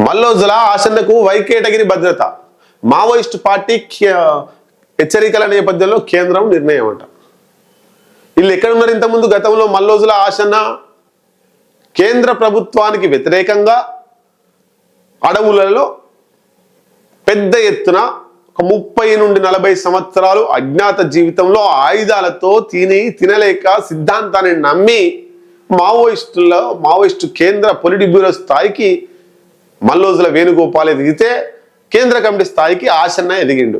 మల్లోజుల ఆసన్నకు వైకేటగిరి భద్రత. Maoist party కే- హెచ్చరికల నేపథ్యంలో కేంద్రం నిర్ణయం అంట. వీళ్ళు ఎక్కడ ఉన్నారు ఇంతకుముందు? గతంలో మల్లోజుల ఆసన్న కేంద్ర ప్రభుత్వానికి వ్యతిరేకంగా అడవులలో పెద్ద ఎత్తున ఒక ముప్పై నుండి నలభై సంవత్సరాలు అజ్ఞాత జీవితంలో ఆయుధాలతో తిని తినలేక సిద్ధాంతాన్ని నమ్మి మావోయిస్టుల మావోయిస్టు కేంద్ర పొలిటి బ్యూరో స్థాయికి మల్లోజుల వేణుగోపాల్ ఎదిగితే కేంద్ర కమిటీ స్థాయికి ఆశన్న ఎదిగిండు.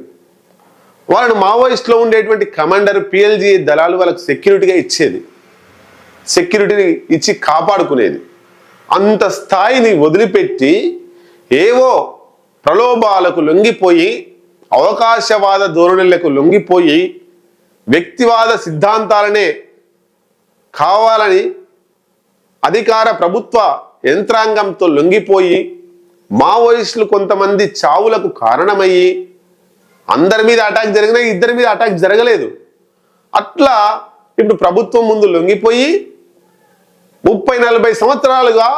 వాళ్ళను మావోయిస్టులో ఉండేటువంటి కమాండర్ పిఎల్జీ దళాలు వాళ్ళకు సెక్యూరిటీగా ఇచ్చేది. సెక్యూరిటీని ఇచ్చి కాపాడుకునేది. అంత స్థాయిని వదిలిపెట్టి ఏవో ప్రలోభాలకు లొంగిపోయి అవకాశవాద ధోరణులకు లొంగిపోయి వ్యక్తివాద సిద్ధాంతాలనే కావాలని అధికార ప్రభుత్వ యంత్రాంగంతో లొంగిపోయి మావోయిస్టులు కొంతమంది చావులకు కారణమయ్యి అందరి మీద అటాక్ జరిగినా ఇద్దరి మీద అటాక్ జరగలేదు. అట్లా ఇప్పుడు ప్రభుత్వం ముందు లొంగిపోయి ముప్పై నలభై సంవత్సరాలుగా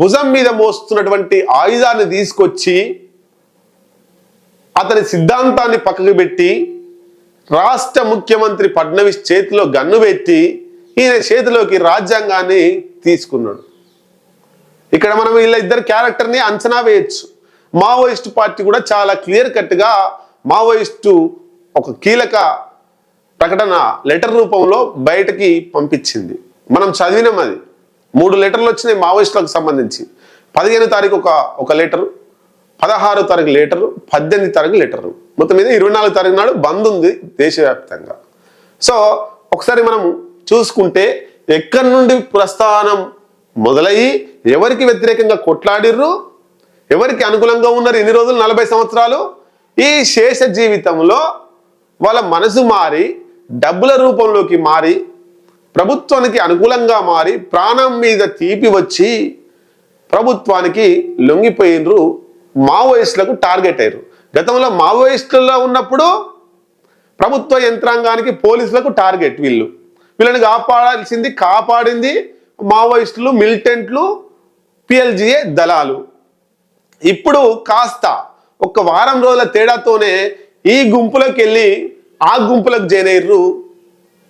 భుజం మీద మోస్తున్నటువంటి ఆయుధాన్ని తీసుకొచ్చి అతని సిద్ధాంతాన్ని పక్కకు పెట్టి రాష్ట్ర ముఖ్యమంత్రి ఫడ్నవీస్ చేతిలో గన్ను పెట్టి ఈయన చేతిలోకి రాజ్యాంగాన్ని తీసుకున్నాడు. ఇక్కడ మనం వీళ్ళ ఇద్దరు క్యారెక్టర్ని అంచనా వేయచ్చు. మావోయిస్ట్ పార్టీ కూడా చాలా క్లియర్ కట్గా మావోయిస్టు ఒక కీలక ప్రకటన లెటర్ రూపంలో బయటకి పంపించింది. మనం చదివినాం అది. మూడు లెటర్లు వచ్చినాయి మావోయిస్టులకు సంబంధించి. పదిహేను తారీఖు ఒక ఒక లెటరు పదహారో తారీఖు లెటరు పద్దెనిమిది తారీఖు లెటరు మొత్తం మీద ఇరవై నాలుగు తారీఖు నాడు బంద్ ఉంది దేశవ్యాప్తంగా. సో ఒకసారి మనం చూసుకుంటే ఎక్కడి నుండి ప్రస్థానం మొదలయ్యి ఎవరికి వ్యతిరేకంగా కొట్లాడిర్రు? ఎవరికి అనుకూలంగా ఉన్నారు ఎన్ని రోజులు నలభై సంవత్సరాలు? ఈ శేష జీవితంలో వాళ్ళ మనసు మారి డబ్బుల రూపంలోకి మారి ప్రభుత్వానికి అనుకూలంగా మారి ప్రాణం మీద తీపి వచ్చి ప్రభుత్వానికి లొంగిపోయినరు మావోయిస్టులకు టార్గెట్ అయ్యారు. గతంలో మావోయిస్టుల్లో ఉన్నప్పుడు ప్రభుత్వ యంత్రాంగానికి పోలీసులకు టార్గెట్ వీళ్ళు. వీళ్ళని కాపాడాల్సింది కాపాడింది మావోయిస్టులు మిలిటెంట్లు పిఎల్జిఏ దళాలు. ఇప్పుడు కాస్త ఒక వారం రోజుల తేడాతోనే ఈ గుంపులోకి వెళ్ళి ఆ గుంపులకు జాయిన్ అయ్యారు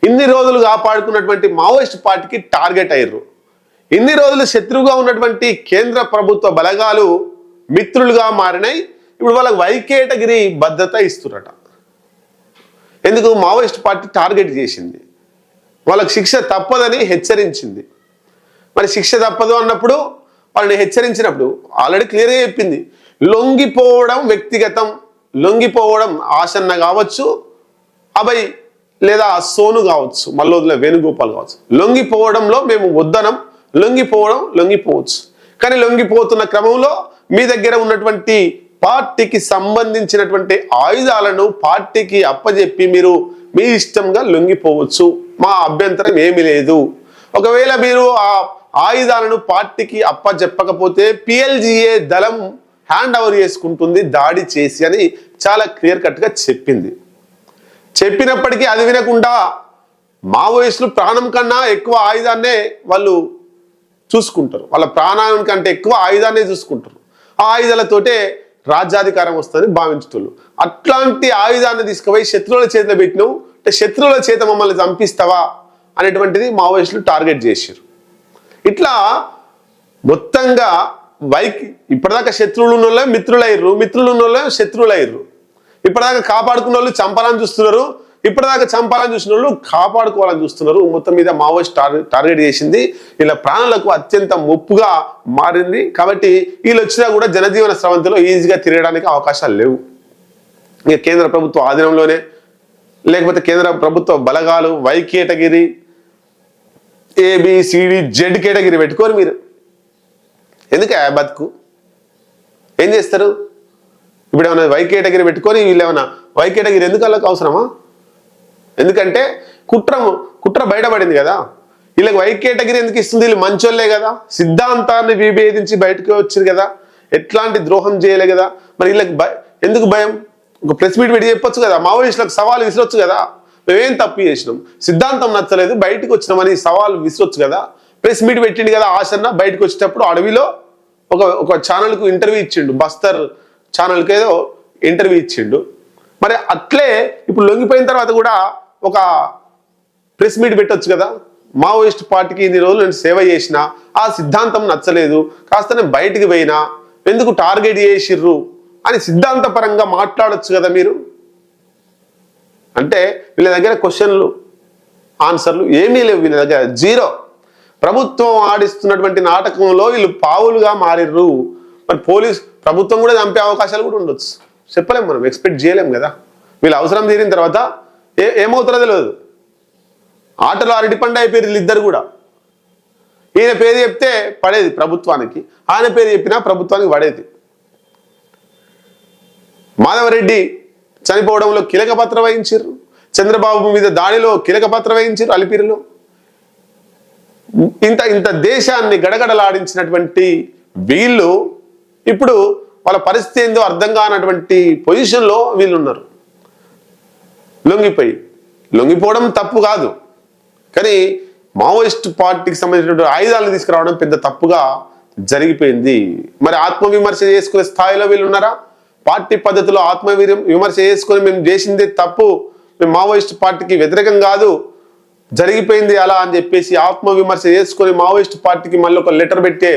ఇన్ని రోజులు కాపాడుకున్నటువంటి మావోయిస్ట్ పార్టీకి టార్గెట్ అయ్యారు ఇన్ని రోజులు శత్రువుగా ఉన్నటువంటి కేంద్ర ప్రభుత్వ బలగాలు మిత్రులుగా మారినాయి ఇప్పుడు వాళ్ళకి వైకేటగిరి భద్రత ఇస్తున్నట ఎందుకు? మావోయిస్ట్ పార్టీ టార్గెట్ చేసింది. వాళ్ళకి శిక్ష తప్పదని హెచ్చరించింది. మరి శిక్ష తప్పదు అన్నప్పుడు వాళ్ళని హెచ్చరించినప్పుడు ఆల్రెడీ క్లియర్గా చెప్పింది. లొంగిపోవడం వ్యక్తిగతం లొంగిపోవడం ఆసన్న కావచ్చు అభయ్ లేదా సోను కావచ్చు మల్లోదుల వేణుగోపాల్ కావచ్చు. లొంగిపోవడంలో మేము వద్దనం లొంగిపోవడం లొంగిపోవచ్చు. కానీ లొంగిపోతున్న క్రమంలో మీ దగ్గర ఉన్నటువంటి పార్టీకి సంబంధించినటువంటి ఆయుధాలను పార్టీకి అప్పజెప్పి మీరు మీ ఇష్టంగా లొంగిపోవచ్చు. మా అభ్యంతరం ఏమీ లేదు. ఒకవేళ మీరు ఆ ఆయుధాలను పార్టీకి అప్పచెప్పకపోతే పిఎల్జిఏ దళం హ్యాండ్ ఓవర్ చేసుకుంటుంది దాడి చేసి అని చాలా క్లియర్ కట్గా చెప్పింది. చెప్పినప్పటికీ అది వినకుండా మావోయిస్టులు ప్రాణం కన్నా ఎక్కువ ఆయుధాన్నే వాళ్ళు చూసుకుంటారు. వాళ్ళ ప్రాణానికంటే ఎక్కువ ఆయుధాన్నే చూసుకుంటారు. ఆ ఆయుధాలతోటే రాజ్యాధికారం వస్తుందని భావించుతున్నారు అట్లాంటి ఆయుధాన్ని తీసుకుపోయి శత్రువుల చేతిలో పెట్టినావు అంటే శత్రువుల చేత మమ్మల్ని చంపిస్తావా అనేటువంటిది మావోయిస్టులు టార్గెట్ చేశారు. ఇట్లా మొత్తంగా వైకి ఇప్పటిదాకా శత్రువులు ఉన్న వాళ్ళే మిత్రులు మిత్రులు ఉన్న వాళ్ళే శత్రువులు ఇప్పటిదాకా కాపాడుకున్న వాళ్ళు చంపాలని చూస్తున్నారు ఇప్పటిదాకా చంపాలని చూసిన వాళ్ళు కాపాడుకోవాలని చూస్తున్నారు. మొత్తం మీద మావోయిస్ట్ టార్గెట్ టార్గెట్ చేసింది. ఇలా ప్రాణాలకు అత్యంత ముప్పుగా మారింది. కాబట్టి వీళ్ళు వచ్చినా కూడా జనజీవన స్రవంతిలో ఈజీగా తిరగడానికి అవకాశాలు లేవు. ఇక కేంద్ర ప్రభుత్వ ఆధీనంలోనే లేకపోతే కేంద్ర ప్రభుత్వ బలగాలు Y category A B C D Z category పెట్టుకోరు మీరు. ఎందుకు ఆ బతుకు? ఏం చేస్తారు? ఇప్పుడు ఏమైనా వై కేటగిరీ పెట్టుకొని వీళ్ళు ఏమైనా వై కేటగిరీ ఎందుకు వాళ్ళకి అవసరమా? ఎందుకంటే కుట్ర కుట్ర బయటపడింది కదా. వీళ్ళకి వై కేటగిరీ ఎందుకు ఇస్తుంది? వీళ్ళు మంచోళ్ళే కదా. సిద్ధాంతాన్ని విభేదించి బయటకు వచ్చింది కదా. ఎట్లాంటి ద్రోహం చేయలే కదా. మరి వీళ్ళకి భయ ఎందుకు భయం? ఒక ప్రెస్ మీట్ పెట్టి చెప్పొచ్చు కదా. మావోయిస్టులకు సవాల్ విసిరొచ్చు కదా. మేమేం తప్పు చేసినాం? సిద్ధాంతం నచ్చలేదు బయటకు వచ్చినామని సవాల్ విసిరొచ్చు కదా? ప్రెస్ మీట్ పెట్టిండు కదా ఆశన్న బయటకు వచ్చేటప్పుడు అడవిలో ఒక ఒక ఛానల్కు ఇంటర్వ్యూ ఇచ్చిండు బస్తర్ ఛానల్కి ఏదో ఇంటర్వ్యూ ఇచ్చిండు. మరి అట్లే ఇప్పుడు లొంగిపోయిన తర్వాత కూడా ఒక ప్రెస్ మీట్ పెట్టొచ్చు కదా? మావోయిస్ట్ పార్టీకి ఇన్ని రోజులు నేను సేవ చేసిన ఆ సిద్ధాంతం నచ్చలేదు కాస్త నేను బయటికి పోయినా ఎందుకు టార్గెట్ చేసిర్రు అని సిద్ధాంతపరంగా మాట్లాడొచ్చు కదా మీరు? అంటే వీళ్ళ దగ్గర క్వశ్చన్లు ఆన్సర్లు ఏమీ లేవు వీళ్ళ దగ్గర. జీరో. ప్రభుత్వం ఆడిస్తున్నటువంటి నాటకంలో వీళ్ళు పావులుగా మారిర్రు. మరి పోలీస్ ప్రభుత్వం కూడా చంపే అవకాశాలు కూడా ఉండొచ్చు. చెప్పలేము మనం ఎక్స్పెక్ట్ చేయలేం కదా. వీళ్ళు అవసరం తీరిన తర్వాత ఏ ఏమవుతారో తెలియదు. ఆటలో అరటిపండు అయిపోయారు వీళ్ళిద్దరు కూడా. ఈయన పేరు చెప్తే పడేది ప్రభుత్వానికి. ఆయన పేరు చెప్పినా ప్రభుత్వానికి పడేది. మాధవరెడ్డి చనిపోవడంలో కీలక పాత్ర వహించారు చంద్రబాబు మీద దాడిలో కీలక పాత్ర వహించారు అలిపిరిలో. ఇంత ఇంత దేశాన్ని గడగడలాడించినటువంటి వీళ్ళు ఇప్పుడు వాళ్ళ పరిస్థితి ఏందో అర్థం కానటువంటి పొజిషన్లో వీళ్ళు ఉన్నారు లొంగిపోయి. లొంగిపోవడం తప్పు కాదు. కానీ మావోయిస్ట్ పార్టీకి సంబంధించినటువంటి ఆయుధాలను తీసుకురావడం పెద్ద తప్పుగా జరిగిపోయింది. మరి ఆత్మవిమర్శ చేసుకునే స్థాయిలో వీళ్ళు ఉన్నారా పార్టీ పద్ధతిలో ఆత్మవీర్యం విమర్శ చేసుకొని మేము చేసిందే తప్పు మేము మావోయిస్ట్ పార్టీకి వ్యతిరేకం కాదు జరిగిపోయింది అలా అని చెప్పేసి ఆత్మవిమర్శ చేసుకొని మావోయిస్ట్ పార్టీకి మళ్ళీ ఒక లెటర్ పెట్టే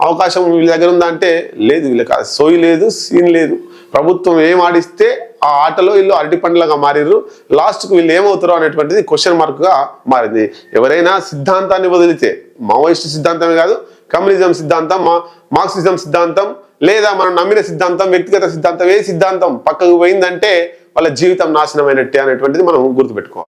అవకాశం వీళ్ళ దగ్గర ఉందా అంటే లేదు వీళ్ళకి సోయి లేదు సీన్ లేదు. ప్రభుత్వం ఏం ఆడిస్తే ఆ ఆటలో వీళ్ళు అరటి పండ్లగా మారిర్రు. లాస్ట్కు వీళ్ళు ఏమవుతారో అనేటువంటిది క్వశ్చన్ మార్క్గా మారింది. ఎవరైనా సిద్ధాంతాన్ని వదిలితే మావోయిస్ట్ సిద్ధాంతమే కాదు కమ్యూనిజం సిద్ధాంతం మా మార్క్సిజం సిద్ధాంతం లేదా మనం నమ్మిన సిద్ధాంతం వ్యక్తిగత సిద్ధాంతం ఏ సిద్ధాంతం పక్కకు పోయిందంటే వాళ్ళ జీవితం నాశనమైనట్టే అనేటువంటిది మనం గుర్తుపెట్టుకోవాలి.